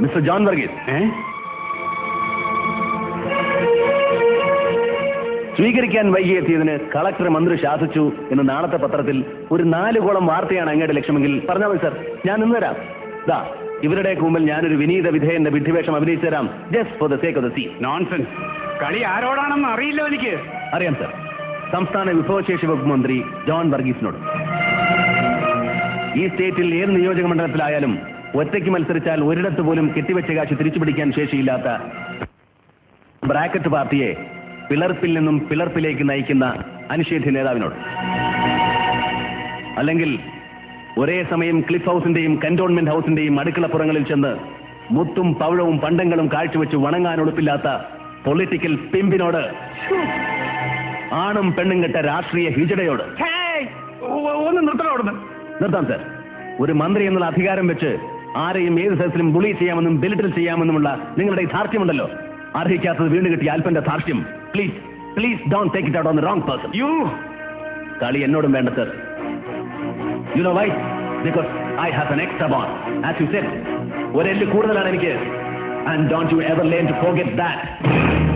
Mister John Varghese. സ്വീകരിക്കാൻ വൈകിയെത്തിയതിന് collector മന്ത്രി ശാസിച്ചു എന്ന് നാളത്തെ പത്രത്തിൽ ഒരു നാല് കോളം വാർത്തയാണ് അങ്ങയുടെ ലക്ഷ്യമെങ്കിൽ പറഞ്ഞാൽ മതി സർ. ഞാൻ നിന്ന് തരാം. ദാ ഇവരുടെ മുമ്പിൽ ഞാനൊരു വിനീത വിധേയന്റെ വിഡ്ഢിവേഷം അഭിനയിച്ചു തരാം. Just for the sake of the see nonsense കളി ആരോടാണെന്ന് അറിയില്ല എനിക്ക്. അറിയാം സർ. സംസ്ഥാന വിഭവശേഷി വകുപ്പ് മന്ത്രി ജോൺ വർഗീസിനോട്. ഈ സ്റ്റേറ്റിൽ ഏത് നിയോജക മണ്ഡലത്തിലായാലും ഒറ്റയ്ക്ക് മത്സരിച്ചാൽ ഒരിടത്ത് പോലും കെട്ടിവെച്ച കാശ് തിരിച്ചു പിടിക്കാൻ ശേഷിയില്ലാത്ത ബ്രാക്കറ്റ് പാർട്ടിയെ പിളർപ്പിൽ നിന്നും പിളർപ്പിലേക്ക് നയിക്കുന്ന അനിഷേധ്യ നേതാവിനോട്. അല്ലെങ്കിൽ ഒരേ സമയം ക്ലിഫ് ഹൗസിന്റെയും കന്റോൺമെന്റ് ഹൗസിന്റെയും അടുക്കളപ്പുറങ്ങളിൽ ചെന്ന് മുത്തും പവിഴവും പണ്ടങ്ങളും കാഴ്ചവെച്ച് വണങ്ങാൻ ഉളുപ്പില്ലാത്ത പൊളിറ്റിക്കൽ പിമ്പിനോട് ആണും പെണ്ണും കെട്ട രാഷ്ട്രീയ ഹിജടയോട്. ഒന്ന് നിർത്തണം നിർത്താം സർ. ഒരു മന്ത്രി എന്നുള്ള അധികാരം വെച്ച് ആരെയും ഏത് സ്ഥലത്തിലും ബുളി ചെയ്യാമെന്നും ബെലിറ്റിൽ ചെയ്യാമെന്നുമുള്ള നിങ്ങളുടെ ഈ ധാർഷ്ട്യമുണ്ടല്ലോ. അർഹിക്കാത്തത് വീണ്ടും കിട്ടിയ അല്പന്റെ ധാർഷ്ട്യം. Please please don't take it out on wrong person you കളി എന്നോടും വേണ്ട sir you know why because I have an extra bone as you said ഒരെല്ല് കൂടുതലാണ് എനിക്ക്. And don't you ever learn to forget that